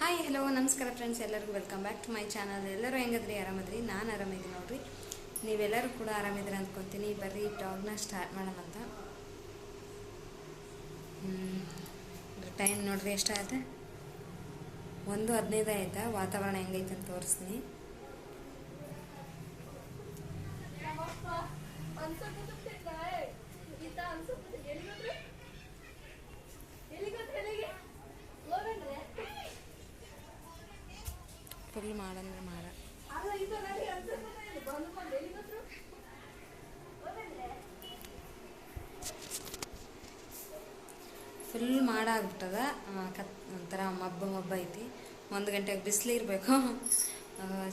Hi hello ನಮಸ್ಕಾರ friends ಎಲ್ಲರಿಗೂ welcome back to my channel ಎಲ್ಲರೂ ಹೆಂಗದ್ರಿ? ಆರಾಮದ್ರಿ? ನಾನು ಆರಾಮಿದ್ದೀನಿ ನೋಡ್ರಿ. ನೀವೆಲ್ಲರೂ ಕೂಡ ಆರಾಮಿದ್ದೀರ ಅಂದ್ಕೊತೀನಿ ಬರ್ರಿ ಟಾಗ್ನ ಸ್ಟಾರ್ಟ್ ಮಾಡೋಣ ಅಂತ. ಟೈಮ್ ನೋಡ್ರಿ ಎಷ್ಟಾಯ್ತು ಒಂದು ಹದಿನೈದು ಆಯ್ತಾ? ವಾತಾವರಣ ಹೆಂಗೈತೆ ಅಂತ ತೋರಿಸ್ತೀನಿ. ಫುಲ್ ಮಾಡಂದ್ರೆ ಮಾಡ. ಫುಲ್ ಮಾಡಾಗ್ಬಿಟ್ಟದ. ಕತ್, ಒಂಥರ ಮಬ್ಬ ಮಬ್ಬ ಐತಿ. ಒಂದು ಗಂಟೆಗೆ ಬಿಸಿಲು ಇರಬೇಕು.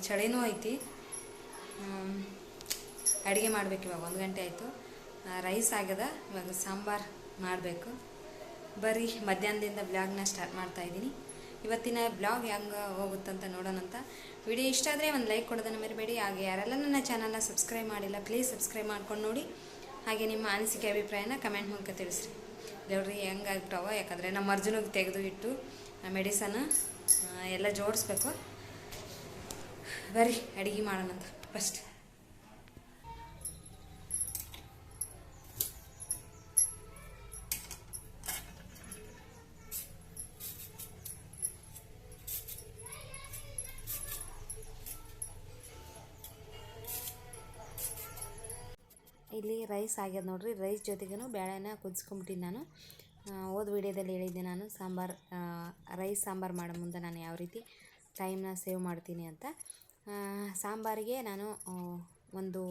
ಚಳಿನೂ ಐತಿ. ಅಡುಗೆ ಮಾಡಬೇಕು ಇವಾಗ. ಒಂದು ಗಂಟೆ ಆಯಿತು. ರೈಸ್ ಆಗ್ಯದ. ಇವಾಗ ಸಾಂಬಾರು ಮಾಡಬೇಕು. ಬರೀ ಮಧ್ಯಾಹ್ನದಿಂದ ಬ್ಲಾಗ್ನ ಸ್ಟಾರ್ಟ್ ಮಾಡ್ತಾ ಇದ್ದೀನಿ. ಇವತ್ತಿನ ಬ್ಲಾಗ್ ಹೆಂಗೆ ಹೋಗುತ್ತಂತ ನೋಡೋಣಂತ ವಿಡಿಯೋ ಇಷ್ಟ ಆದರೆ ಒಂದು ಲೈಕ್ ಕೊಡೋದನ್ನು ಮರಿಬೇಡಿ. ಹಾಗೆ ಯಾರೆಲ್ಲ ನನ್ನ ಚಾನಲ್ನ ಸಬ್ಸ್ಕ್ರೈಬ್ ಮಾಡಿಲ್ಲ ಪ್ಲೀಸ್ ಸಬ್ಸ್ಕ್ರೈಬ್ ಮಾಡ್ಕೊಂಡು ನೋಡಿ. ಹಾಗೆ ನಿಮ್ಮ ಅನಿಸಿಕೆ ಅಭಿಪ್ರಾಯನ ಕಮೆಂಟ್ ಮೂಲಕ ತಿಳಿಸ್ರಿ. ದೇವ್ರಿ ಆಗ್ತಾವ ಯಾಕಂದರೆ ನಮ್ಮ ಅರ್ಜುನಿಗೆ ತೆಗೆದು ಇಟ್ಟು ಮೆಡಿಸನ್ ಎಲ್ಲ ಜೋಡಿಸ್ಬೇಕು. ಬರ್ರಿ ಅಡುಗೆ ಮಾಡೋಣಂತ ಫಸ್ಟ್ ಇಲ್ಲಿ ರೈಸ್ ಆಗ್ಯದ ನೋಡ್ರಿ. ರೈಸ್ ಜೊತೆಗೂ ಬೇಳೆನ ಕುದಿಸ್ಕೊಂಬಿಟ್ಟಿನಿ ನಾನು. ಓದ್ ವಿಡಿಯೋದಲ್ಲಿ ಹೇಳಿದ್ದೆ ನಾನು, ಸಾಂಬಾರು ರೈಸ್ ಸಾಂಬಾರು ಮಾಡೋ ಮುಂದೆ ನಾನು ಯಾವ ರೀತಿ ಟೈಮ್ನ ಸೇವ್ ಮಾಡ್ತೀನಿ ಅಂತ. ಸಾಂಬಾರಿಗೆ ನಾನು ಒಂದು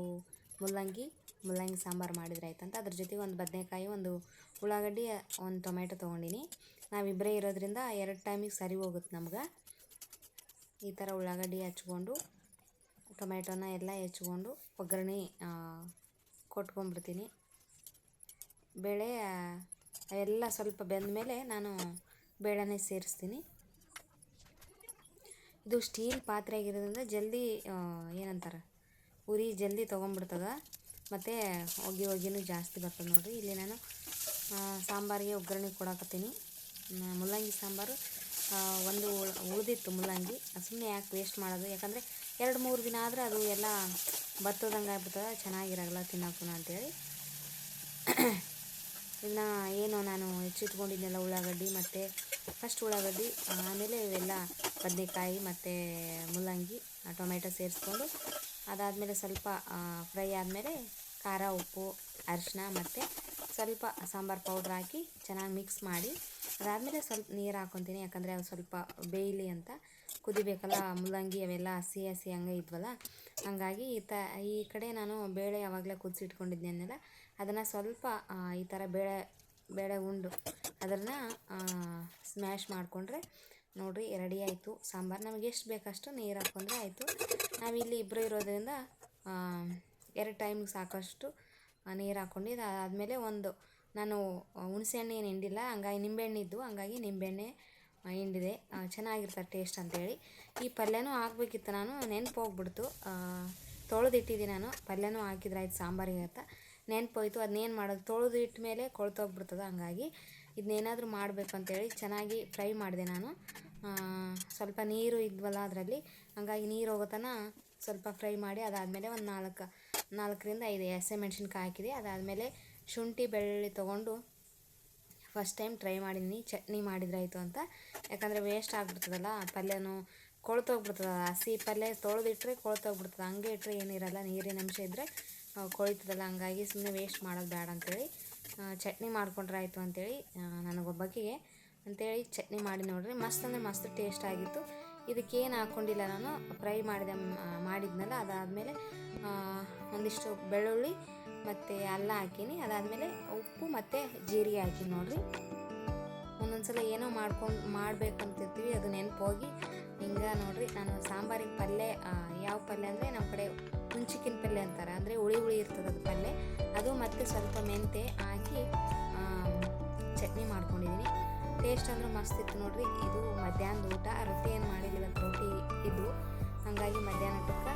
ಮುಲ್ಲಂಗಿ ಮುಲ್ಲಂಗಿ ಸಾಂಬಾರು ಮಾಡಿದ್ರೆ ಆಯ್ತಂತ. ಅದ್ರ ಜೊತೆಗೆ ಒಂದು ಬದನೆಕಾಯಿ, ಒಂದು ಉಳ್ಳಾಗಡ್ಡಿ, ಒಂದು ಟೊಮೆಟೊ ತೊಗೊಂಡಿನಿ. ನಾವಿಬ್ಬರೇ ಇರೋದ್ರಿಂದ ಎರಡು ಟೈಮಿಗೆ ಸರಿ ಹೋಗುತ್ತೆ ನಮ್ಗೆ. ಈ ಥರ ಉಳ್ಳಾಗಡ್ಡಿ ಹಚ್ಕೊಂಡು, ಟೊಮೆಟೊನ ಎಲ್ಲ ಹೆಚ್ಕೊಂಡು, ಒಗ್ಗರಣೆ ಕೊಟ್ಕೊಂಡ್ಬಿಡ್ತೀನಿ. ಬೇಳೆ, ಎಲ್ಲ ಸ್ವಲ್ಪ ಬೆಂದ ಮೇಲೆ ನಾನು ಬೇಳೆನೇ ಸೇರಿಸ್ತೀನಿ. ಇದು ಸ್ಟೀಲ್ ಪಾತ್ರೆ ಆಗಿರೋದ್ರಿಂದ ಜಲ್ದಿ ಏನಂತಾರೆ, ಉರಿ ಜಲ್ದಿ ತೊಗೊಂಡ್ಬಿಡ್ತದ. ಮತ್ತು ಹೊಗೆ ಹೊಗೆನೂ ಜಾಸ್ತಿ ಬರ್ತದೆ ನೋಡಿರಿ. ಇಲ್ಲಿ ನಾನು ಸಾಂಬಾರಿಗೆ ಒಗ್ಗರಣೆ ಕೊಡಾಕತ್ತೀನಿ. ಮುಲ್ಲಂಗಿ ಸಾಂಬಾರು ಒಂದು ಉಳಿದಿತ್ತು ಮುಲ್ಲಂಗಿ. ಸುಮ್ಮನೆ ಯಾಕೆ ವೇಸ್ಟ್ ಮಾಡೋದು? ಯಾಕಂದರೆ ಎರಡು ಮೂರು ದಿನ ಆದರೆ ಅದು ಎಲ್ಲ ಬತ್ತದಂಗೆ ಆಗ್ಬಿಡ್ತದೆ, ಚೆನ್ನಾಗಿರಲ್ಲ ತಿನ್ನೋಕ್ಕೂ ಅಂತೇಳಿ. ಇನ್ನು ಏನು ನಾನು ಹೆಚ್ಚಿಟ್ಕೊಂಡಿದ್ದೆಲ್ಲ ಉಳ್ಳಾಗಡ್ಡಿ ಮತ್ತು ಫಸ್ಟ್ ಉಳ್ಳಾಗಡ್ಡಿ, ಆಮೇಲೆ ಇವೆಲ್ಲ ಬದನೆಕಾಯಿ ಮತ್ತು ಮುಲ್ಲಂಗಿ ಟೊಮೆಟೊ ಸೇರಿಸ್ಕೊಂಡು ಅದಾದಮೇಲೆ ಸ್ವಲ್ಪ ಫ್ರೈ ಆದಮೇಲೆ ಖಾರ, ಉಪ್ಪು ಅರಿಶಿನ ಮತ್ತು ಸ್ವಲ್ಪ ಸಾಂಬಾರು ಪೌಡ್ರ್ ಹಾಕಿ ಚೆನ್ನಾಗಿ ಮಿಕ್ಸ್ ಮಾಡಿ, ಅದಾದಮೇಲೆ ಸ್ವಲ್ಪ ನೀರು ಹಾಕೊತೀನಿ, ಯಾಕಂದರೆ ಅದು ಸ್ವಲ್ಪ ಬೇಯಲಿ ಅಂತ. ಕುದಿಬೇಕಲ್ಲ, ಮುಲ್ಲಂಗಿ ಅವೆಲ್ಲ ಹಸಿ ಹಸಿ ಹಂಗೆ ಇದ್ವಲ್ಲ, ಹಾಗಾಗಿ ಈ ತ, ಈ ಕಡೆ ನಾನು ಬೇಳೆ ಯಾವಾಗಲೇ ಕುದಿಸಿಟ್ಕೊಂಡಿದ್ದೆನೆಲ್ಲ ಅದನ್ನು ಸ್ವಲ್ಪ ಈ ಥರ ಬೇಳೆ ಬೇಳೆ ಉಂಡು, ಅದನ್ನು ಸ್ಮ್ಯಾಶ್ ಮಾಡಿಕೊಂಡ್ರೆ ನೋಡಿರಿ ರೆಡಿ ಆಯಿತು ಸಾಂಬಾರು. ನಮಗೆ ಎಷ್ಟು ಬೇಕಷ್ಟು ನೀರು ಹಾಕ್ಕೊಂಡ್ರೆ ಆಯಿತು. ನಾವಿಲ್ಲಿ ಇಬ್ಬರು ಇರೋದರಿಂದ ಎರಡು ಟೈಮ್ಗೆ ಸಾಕಷ್ಟು ನೀರು ಹಾಕ್ಕೊಂಡು ಅದಾದಮೇಲೆ ಒಂದು ನಾನು ಹುಣಸೆಹಣ್ಣು ಏನು ಹಿಂಡಿಲ್ಲ, ಹಂಗಾಗಿ ನಿಂಬೆಹಣ್ಣು ಇದ್ದು, ಹಂಗಾಗಿ ನಿಂಬೆಹಣ್ಣೆ ಹಿಂಡಿದೆ. ಚೆನ್ನಾಗಿರ್ತದೆ ಟೇಸ್ಟ್ ಅಂತೇಳಿ. ಈ ಪಲ್ಯನೂ ಹಾಕ್ಬೇಕಿತ್ತು ನಾನು, ನೆನಪು ಹೋಗ್ಬಿಡ್ತು. ತೊಳೆದಿಟ್ಟಿದ್ದೀನಿ ನಾನು. ಪಲ್ಯನೂ ಹಾಕಿದ್ರೆ ಆಯ್ತು, ಸಾಂಬಾರಿಗೆ ಅಂತ. ನೆನಪು ಹೋಯ್ತು. ಅದನ್ನೇನು ಮಾಡೋದು? ತೊಳೆದು ಇಟ್ಟ ಮೇಲೆ ಕೊಳ್ತೋಗ್ಬಿಡ್ತದೆ, ಹಂಗಾಗಿ. ಇದನ್ನೇನಾದರೂ ಮಾಡಬೇಕು ಅಂತೇಳಿ ಚೆನ್ನಾಗಿ ಫ್ರೈ ಮಾಡಿದೆ ನಾನು. ಸ್ವಲ್ಪ ನೀರು ಇದ್ವಲ್ಲ ಅದರಲ್ಲಿ, ಹಂಗಾಗಿ ನೀರು ಹೋಗೋ ತನಕ ಸ್ವಲ್ಪ ಫ್ರೈ ಮಾಡಿ ಅದಾದಮೇಲೆ ಒಂದು ನಾಲ್ಕು ನಾಲ್ಕರಿಂದ ಐದು ಹಸಿಮೆಣ್ಸಿನ್ಕಾಯಿ ಮೆಣಸಿನ್ಕಾಯಿ ಹಾಕಿದೆ. ಅದಾದಮೇಲೆ ಶುಂಠಿ, ಬೆಳ್ಳುಳ್ಳಿ ತೊಗೊಂಡು ಫಸ್ಟ್ ಟೈಮ್ ಟ್ರೈ ಮಾಡಿದ್ದೀನಿ ಚಟ್ನಿ ಮಾಡಿದ್ರಾಯಿತು ಅಂತ. ಯಾಕಂದರೆ ವೇಸ್ಟ್ ಆಗಿಬಿಡ್ತದಲ್ಲ, ಪಲ್ಯನೂ ಕೊಳ್ತೋಗ್ಬಿಡ್ತದ ಹಸಿ ಪಲ್ಯ ತೊಳೆದಿಟ್ರೆ ಕೊಳ್ತೋಗ್ಬಿಡ್ತದೆ ಹಂಗೆ ಇಟ್ಟರೆ ಏನಿರಲ್ಲ ನೀರಿನ ಅಂಶ ಇದ್ದರೆ ಕೊಳಿತದಲ್ಲ ಹಂಗಾಗಿ ಸುಮ್ಮನೆ ವೇಸ್ಟ್ ಮಾಡೋದು ಬೇಡ ಅಂತೇಳಿ ಚಟ್ನಿ ಮಾಡಿಕೊಂಡ್ರೆ ಆಯಿತು ಅಂತೇಳಿ ನನಗೊಬ್ಬಕಿಗೆ ಅಂತೇಳಿ ಚಟ್ನಿ ಮಾಡಿ ನೋಡ್ರಿ. ಮಸ್ತ್ ಅಂದರೆ ಮಸ್ತ್ ಟೇಸ್ಟ್ ಆಗಿತ್ತು. ಇದಕ್ಕೇನು ಹಾಕ್ಕೊಂಡಿಲ್ಲ ನಾನು. ಫ್ರೈ ಮಾಡಿದೆ ಮಾಡಿದ್ನಲ್ಲ. ಅದಾದಮೇಲೆ ಒಂದಿಷ್ಟು ಬೆಳ್ಳುಳ್ಳಿ ಮತ್ತು ಅಲ್ಲ ಹಾಕೀನಿ. ಅದಾದಮೇಲೆ ಉಪ್ಪು ಮತ್ತು ಜೀರಿಗೆ ಹಾಕಿ ನೋಡಿರಿ. ಒಂದೊಂದು ಸಲ ಏನೋ ಮಾಡ್ಕೊಂಡು ಮಾಡಬೇಕು ಅಂತಿರ್ತೀವಿ ಅದು ನೆನಪೋಗಿ. ಹೋಗಿ ನೋಡಿರಿ, ನಾನು ಸಾಂಬಾರಿಗೆ ಪಲ್ಯ ಯಾವ ಪಲ್ಯ ಅಂದರೆ ನಮ್ಮ ಕಡೆ ಹುಂಚಿಕಿನ ಪಲ್ಯ ಅಂತಾರೆ. ಅಂದರೆ ಹುಳಿ ಹುಳಿ ಇರ್ತದೆ ಅದು ಪಲ್ಯ. ಅದು ಮತ್ತು ಸ್ವಲ್ಪ ಮೆಂತೆ ಹಾಕಿ ಚಟ್ನಿ ಮಾಡ್ಕೊಂಡಿದ್ದೀನಿ ಟೇಸ್ಟ್ ಅಂದ್ರೆ ಮಸ್ತ್ ಇತ್ತು ನೋಡಿರಿ. ಇದು ಮಧ್ಯಾಹ್ನದ ಊಟ. ರೊಟ್ಟಿ ಏನು ಮಾಡಿಲ್ಲ ರೊಟ್ಟಿ ಇದು ಹಾಗಾಗಿ ಮಧ್ಯಾಹ್ನ ಊಟಕ್ಕೆ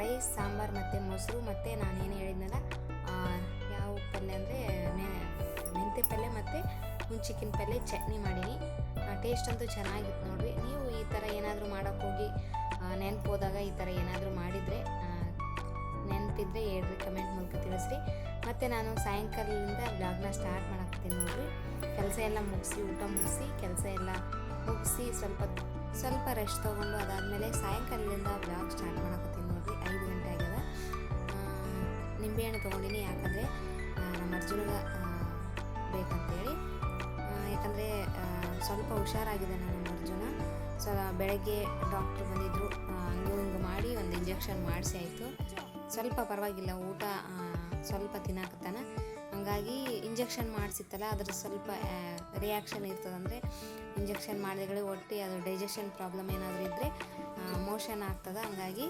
ರೈಸ್ ಸಾಂಬಾರು ಮತ್ತು ಮೊಸರು ಮತ್ತು ನಾನೇನು ಹೇಳಿದ್ನಲ್ಲ ಯಾವ ಪಲ್ಯ ಅಂದರೆ ಮೆಂತೆ ಪಲ್ಯ ಮತ್ತು ಹುಂಚಿಕಿನ ಪಲ್ಯ ಚಟ್ನಿ ಮಾಡೀನಿ. ಟೇಸ್ಟ್ ಅಂತೂ ಚೆನ್ನಾಗಿತ್ತು ನೋಡ್ರಿ. ನೀವು ಈ ಥರ ಏನಾದರೂ ಮಾಡೋಕ್ಕೋಗಿ ನೆನಪು ಹೋದಾಗ ಈ ಥರ ಏನಾದರೂ ಮಾಡಿದರೆ ನೆನಪಿದ್ರೆ ಹೇಳ್ರಿ ಕಮೆಂಟ್ ಮೂಲಕ ತಿಳಿಸ್ರಿ. ಮತ್ತು ನಾನು ಸಾಯಂಕಾಲದಿಂದ ಬ್ಲಾಗ್ನ ಸ್ಟಾರ್ಟ್ ಮಾಡಾಕ್ತೀನಿ ನೋಡಿರಿ. ಕೆಲಸ ಎಲ್ಲ ಮುಗಿಸಿ, ಊಟ ಮುಗಿಸಿ, ಕೆಲಸ ಎಲ್ಲ ಮುಗಿಸಿ ಸ್ವಲ್ಪ ಸ್ವಲ್ಪ ರೆಸ್ಟ್ ತೊಗೊಂಡು ಅದಾದಮೇಲೆ ಸಾಯಂಕಾಲದಿಂದ ಬ್ಲಾಗ್ ಸ್ಟಾರ್ಟ್ ಮಾಡಾಕತ್ತೀನಿ. ನೋಡ್ರಿ ಐದು ಗಂಟೆ ಆಗ್ಯದ ನಿಂಬೆ ನಿಂಬೆಹಣ್ಣು ತೊಗೊಂಡಿನಿ, ಯಾಕಂದರೆ ನಮ್ಮ ಅರ್ಜುನಗ ಬೇಕಂತೇಳಿ. ಯಾಕಂದರೆ ಸ್ವಲ್ಪ ಹುಷಾರಾಗಿದೆ ನಮ್ಮ ಅರ್ಜುನ. ಸೊ, ಬೆಳಗ್ಗೆ ಡಾಕ್ಟ್ರ್ ಬಂದಿದ್ದರು ಹಂಗು ಹಿಂಗೆ ಮಾಡಿ ಒಂದು ಇಂಜೆಕ್ಷನ್ ಮಾಡಿಸಿ ಆಯಿತು. ಸ್ವಲ್ಪ ಪರವಾಗಿಲ್ಲ, ಊಟ ಸ್ವಲ್ಪ ತಿನ್ನಾಕತ್ತಾನ. ಹಂಗಾಗಿ ಇಂಜೆಕ್ಷನ್ ಮಾಡಿಸಿತ್ತಲ್ಲ, ಅದ್ರ ಸ್ವಲ್ಪ ರಿಯಾಕ್ಷನ್ ಇರ್ತದಂದರೆ, ಇಂಜೆಕ್ಷನ್ ಮಾಡಿದಗಳೇ ಒಟ್ಟು ಅದು ಡೈಜೆಷನ್ ಪ್ರಾಬ್ಲಮ್ ಏನಾದರೂ ಇದ್ದರೆ ಮೋಷನ್ ಆಗ್ತದೆ. ಹಂಗಾಗಿ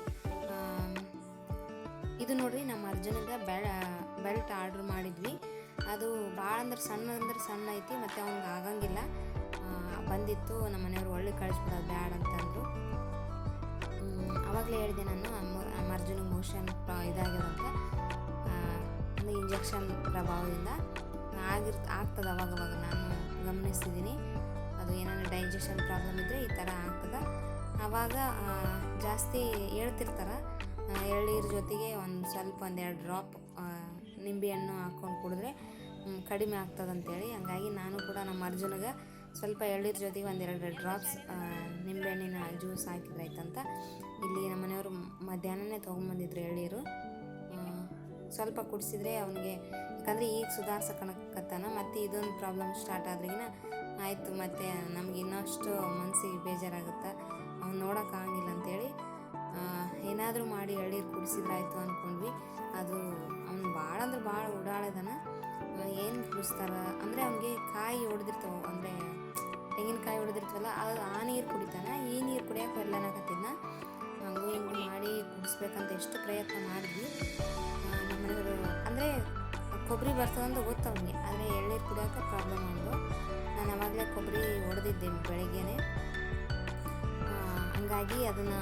ಇದು ನೋಡ್ರಿ ನಮ್ಮ ಅರ್ಜುನಿಗೆ ಬೆಳ, ಬೆಲ್ಟ್ ಆರ್ಡ್ರ್ ಮಾಡಿದ್ವಿ. ಅದು ಭಾಳ ಅಂದ್ರೆ ಸಣ್ಣ ಅಂದ್ರೆ ಸಣ್ಣ ಐತಿ, ಮತ್ತು ಅವ್ನಿಗೆ ಆಗಂಗಿಲ್ಲ. ಬಂದಿತ್ತು, ನಮ್ಮ ಮನೆಯವ್ರು ಒಳ್ಳೆ ಕಳಿಸ್ಬಿಡೋದು ಬ್ಯಾಡ್ ಅಂತಂದರು. ಅವಾಗಲೇ ಹೇಳಿದೆ ನಾನು ನಮ್ಮ ಅರ್ಜುನಿಗೆ ಮೋಷನ್ ಇದಾಗಿರೋಂಥ ಅಂದರೆ ಇಂಜೆಕ್ಷನ್ ಪ್ರಭಾವದಿಂದ. ಆಗಿರ್, ಆಗ್ತದೆ ಅವಾಗ ಅವಾಗ ನಾನು ಗಮನಿಸ್ತಿದ್ದೀನಿ ಅದು ಏನಾದ್ರು ಡೈಜೆಷನ್ ಪ್ರಾಬ್ಲಮ್ ಇದ್ದರೆ ಈ ಥರ ಆಗ್ತದೆ. ಆವಾಗ ಜಾಸ್ತಿ ಹೇಳ್ತಿರ್ತಾರೆ. ಎಳ್ನೀರು ಜೊತೆಗೆ ಒಂದು ಸ್ವಲ್ಪ ಒಂದೆರಡು ಡ್ರಾಪ್ ನಿಂಬೆಹಣ್ಣು ಹಾಕ್ಕೊಂಡು ಕುಡಿದ್ರೆ ಕಡಿಮೆ ಆಗ್ತದಂತೇಳಿ ಹಂಗಾಗಿ ನಾನು ಕೂಡ ನಮ್ಮ ಅರ್ಜುನಗೆ ಸ್ವಲ್ಪ ಎಳ್ನೀರು ಜೊತೆಗೆ ಒಂದೆರಡು ಡ್ರಾಪ್ಸ್ ನಿಂಬೆಹಣ್ಣಿನ ಜ್ಯೂಸ್ ಹಾಕಿದ್ರಾಯ್ತಂತ. ಇಲ್ಲಿ ನಮ್ಮ ಮನೆಯವರು ಮಧ್ಯಾಹ್ನನೇ ತೊಗೊಂಬಂದಿದ್ರು ಎಳ್ನೀರು. ಸ್ವಲ್ಪ ಕುಡಿಸಿದ್ರೆ ಅವನಿಗೆ, ಯಾಕಂದರೆ ಈಗ ಸುಧಾರ್ಸಕಣಕತ್ತಾನ ಮತ್ತು ಇದೊಂದು ಪ್ರಾಬ್ಲಮ್ ಸ್ಟಾರ್ಟ್ ಆದ್ರಿಗಿನ ಆಯಿತು, ಮತ್ತು ನಮ್ಗೆ ಇನ್ನಷ್ಟು ಮನಸ್ಸಿಗೆ ಬೇಜಾರಾಗುತ್ತೆ. ಅವ್ನು ನೋಡೋಕ್ಕಾಗಿಲ್ಲ ಅಂತೇಳಿ ಏನಾದರೂ ಮಾಡಿ ಎಳ್ನೀರು ಕುಡಿಸಿದ್ರಾಯ್ತು ಅಂದ್ಕೊಂಡ್ವಿ ಅದು ಅವ್ನು ಭಾಳ ಅಂದ್ರೆ ಭಾಳ ಓಡಾಡೋದನ ಏನು ಕುಡಿಸ್ತಾರ? ಅಂದರೆ ಅವನಿಗೆ ಕಾಯಿ ಹೊಡೆದಿರ್ತಾವ, ಅಂದರೆ ತೆಂಗಿನಕಾಯಿ ಹೊಡೆದಿರ್ತಾವಲ್ಲ ಅದು ಆ ನೀರು ಕುಡಿತಾನ. ಈ ನೀರು ಕುಡಿಯೋಕೆ ಬರ್ಲನಕತ್ತಿದ್ನ ಹಂಗೂ ಹಿಂಗೂ ಮಾಡಿ ಕುಡಿಸ್ಬೇಕಂತ ಎಷ್ಟು ಪ್ರಯತ್ನ ಮಾಡಿದ್ವಿ. ನಮ್ಮನೆಯವರು ನಮ್ಮ ಮನೆಯವರು ಅಂದರೆ ಕೊಬ್ಬರಿ ಬರ್ತದಂತ ಗೊತ್ತು ಅವ್ನಿಗೆ. ಆದರೆ ಎಳ್ನೀರು ಕುಡಿಯೋಕೆ ಪ್ರಾಬ್ಲಮ್ ಆಗಲು ನಾನು ಅವಾಗಲೇ ಕೊಬ್ಬರಿ ಹೊಡೆದಿದ್ದೆ ಬೆಳಿಗ್ಗೆನೆ. ಹಂಗಾಗಿ ಅದನ್ನು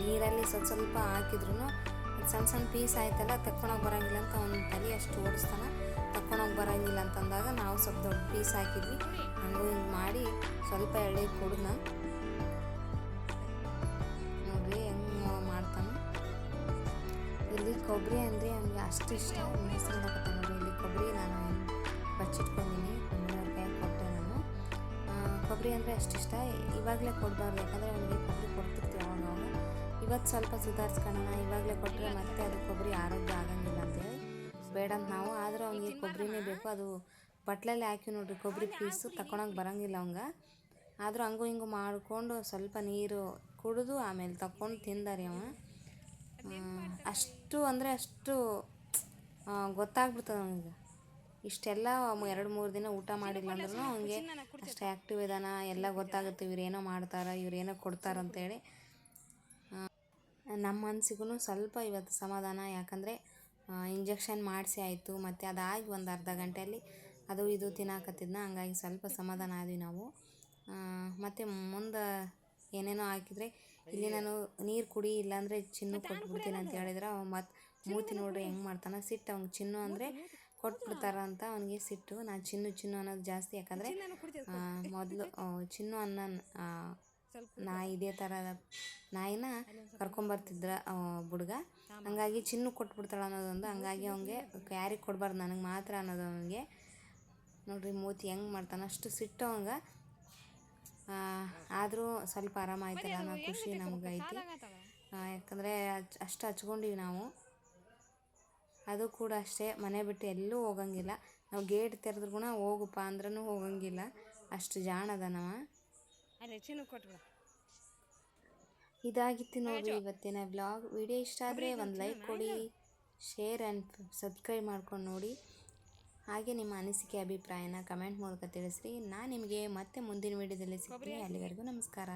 ನೀರಲ್ಲಿ ಸ್ವಲ್ಪ ಸ್ವಲ್ಪ ಹಾಕಿದ್ರು ಸಣ್ಣ ಸಣ್ಣ ಪೀಸ್ ಆಯ್ತಲ್ಲ ತಕ್ಕೊಳಕ್ಕೆ ಬರೋಂಗಿಲ್ಲ ಅಂತ ಅವ್ನ ತಲೆ ಅಷ್ಟು ಓಡಿಸ್ತಾನೆ. ತಕ್ಕೊಳಕ್ಕೆ ಬರೋಂಗಿಲ್ಲ ಅಂತಂದಾಗ ನಾವು ಸ್ವಲ್ಪ ದೊಡ್ಡ ಪೀಸ್ ಹಾಕಿದ್ವಿ. ಹಂಗೂ ಹಿಂಗೆ ಮಾಡಿ ಸ್ವಲ್ಪ ಎಳೆ ಕುಡ್ದ ನೋಡ್ರಿ ಹೆಂಗೆ ಮಾಡ್ತಾನೆ. ಇಲ್ಲಿ ಕೊಬ್ಬರಿ ಅಂದರೆ ನನಗೆ ಅಷ್ಟು ಇಷ್ಟ. ಹೆಸರಿಡಕತ್ತ ನೋಡಿ ಇಲ್ಲಿ ಕೊಬ್ಬರಿ ನಾನು ಬಚ್ಚಿಟ್ಕೊಂಡಿನಿ. ಕೊಟ್ಟೆ ನಾನು. ಕೊಬ್ಬರಿ ಅಂದರೆ ಅಷ್ಟು ಇಷ್ಟ. ಇವಾಗಲೇ ಕೊಡಬಾರ್ದು. ಯಾಕಂದರೆ ಅವನಿಗೆ ಇವತ್ತು ಸ್ವಲ್ಪ ಸುಧಾರಿಸ್ಕೊಳ್ಳೋಣ ಇವಾಗಲೇ ಕೊಟ್ಟರೆ ಮತ್ತೆ ಅದು ಕೊಬ್ಬರಿ ಆರೋಗ್ಯ ಆಗಂಗಿಲ್ಲ ಅಂತೇಳಿ ಬೇಡ ಅಂತ ನಾವು. ಆದರೂ ಅವ್ನಿಗೆ ಕೊಬ್ಬರಿನೇ ಬೇಕು. ಅದು ಬಟ್ಲಲ್ಲಿ ಹಾಕಿ ನೋಡ್ರಿ, ಕೊಬ್ಬರಿ ಪೀಸು ತಗೊಳಂಗೆ ಬರೋಂಗಿಲ್ಲ ಅವಂಗೆ. ಆದರೂ ಹಂಗೂ ಹಿಂಗು ಮಾಡಿಕೊಂಡು ಸ್ವಲ್ಪ ನೀರು ಕುಡಿದು ಆಮೇಲೆ ತಕೊಂಡು ತಿಂದಾರಿ ಅವ. ಅಷ್ಟು ಅಂದರೆ ಅಷ್ಟು ಗೊತ್ತಾಗ್ಬಿಡ್ತದೆ ಅವನಿಗೆ. ಇಷ್ಟೆಲ್ಲ ಎರಡು ಮೂರು ದಿನ ಊಟ ಮಾಡಿಲ್ಲ ಅಂದ್ರೂ ಅವನಿಗೆ ಅಷ್ಟು ಆ್ಯಕ್ಟಿವ್ ಇದಾನ. ಎಲ್ಲ ಗೊತ್ತಾಗುತ್ತೆ, ಇವ್ರು ಏನೋ ಮಾಡ್ತಾರೆ, ಇವ್ರು ಏನೋ ಕೊಡ್ತಾರೆ ಅಂತೇಳಿ ನಮ್ಮ ಮನಸ್ಸಿಗೂ ಸ್ವಲ್ಪ ಇವತ್ತು ಸಮಾಧಾನ. ಯಾಕಂದರೆ ಇಂಜೆಕ್ಷನ್ ಮಾಡಿಸಿ ಆಯಿತು. ಮತ್ತು ಅದಾಗಿ ಒಂದು ಅರ್ಧ ಗಂಟೆಯಲ್ಲಿ ಅದು ಇದು ತಿನ್ನಾಕತ್ತಿದ್ನ. ಹಂಗಾಗಿ ಸ್ವಲ್ಪ ಸಮಾಧಾನ ಆದ್ವಿ ನಾವು. ಮತ್ತು ಮುಂದೆ ಏನೇನೋ ಹಾಕಿದರೆ, ಇಲ್ಲಿ ನಾನು ನೀರು ಕುಡಿ, ಇಲ್ಲಾಂದರೆ ಚಿನ್ನು ಕೊಟ್ಬಿಡ್ತೀನಿ ಅಂತ ಹೇಳಿದ್ರೆ. ಅವ ಮತ್ತು ಮೂತಿ ನೋಡ್ರಿ ಹೆಂಗೆ ಮಾಡ್ತಾನೆ. ಸಿಟ್ಟು ಅವ್ನಿಗೆ ಚಿನ್ನು ಅಂದರೆ ಕೊಟ್ಬಿಡ್ತಾರಂತ ಅವನಿಗೆ ಸಿಟ್ಟು. ನಾನು ಚಿನ್ನು ಚಿನ್ನು ಅನ್ನೋದು ಜಾಸ್ತಿ. ಯಾಕಂದರೆ ಮೊದಲು ಚಿನ್ನು ಅನ್ನೋ ನಾಯಿ ಇದೇ ಥರದ ನಾಯಿನ ಕರ್ಕೊಂಬರ್ತಿದ್ರ ಹುಡುಗ ಹಂಗಾಗಿ ಚಿನ್ನು ಕೊಟ್ಬಿಡ್ತಾಳೆ ಅನ್ನೋದೊಂದು ಹಂಗಾಗಿ ಅವನಿಗೆ ಯಾರಿಗೆ ಕೊಡಬಾರ್ದು ನನಗೆ ಮಾತ್ರ ಅನ್ನೋದು ಅವನಿಗೆ. ನೋಡ್ರಿ ಮೂತಿ ಹೆಂಗೆ ಮಾಡ್ತಾನೆ ಅಷ್ಟು ಸಿಟ್ಟು ಅವಂಗೆ. ಆದರೂ ಸ್ವಲ್ಪ ಆರಾಮಾಯ್ತಲ್ಲ ಅನ್ನೋ ಖುಷಿ ನಮ್ಗೆ ಐತಿ. ಆ, ಯಾಕಂದರೆ ಅಷ್ಟು ಹಚ್ಕೊಂಡಿವಿ ನಾವು. ಅದು ಕೂಡ ಅಷ್ಟೇ ಮನೆ ಬಿಟ್ಟು ಎಲ್ಲೂ ಹೋಗಂಗಿಲ್ಲ. ನಾವು ಗೇಟ್ ತೆರೆದ್ರೂ ಕೂಡ ಹೋಗಪ್ಪ ಅಂದ್ರೂ ಹೋಗಂಗಿಲ್ಲ. ಅಷ್ಟು ಜಾಣದನವ ಅಲ್ಲೇ ಚಿನ್ನು ಕೊಟ್ಬಿಡ. ಇದಾಗಿತ್ತು ನೋಡಿ ಇವತ್ತಿನ ಬ್ಲಾಗ್ ವಿಡಿಯೋ ಇಷ್ಟ ಆದರೆ ಒಂದು ಲೈಕ್ ಕೊಡಿ ಶೇರ್ ಆ್ಯಂಡ್ ಸಬ್ಸ್ಕ್ರೈಬ್ ಮಾಡ್ಕೊಂಡು ನೋಡಿ. ಹಾಗೆ ನಿಮ್ಮ ಅನಿಸಿಕೆ ಅಭಿಪ್ರಾಯನ ಕಮೆಂಟ್ ಮೂಲಕ ತಿಳಿಸ್ರಿ. ನಾನು ನಿಮಗೆ ಮತ್ತೆ ಮುಂದಿನ ವಿಡಿಯೋದಲ್ಲಿ ಸಿಗ್ತೀನಿ. ಅಲ್ಲಿವರೆಗೂ ನಮಸ್ಕಾರ.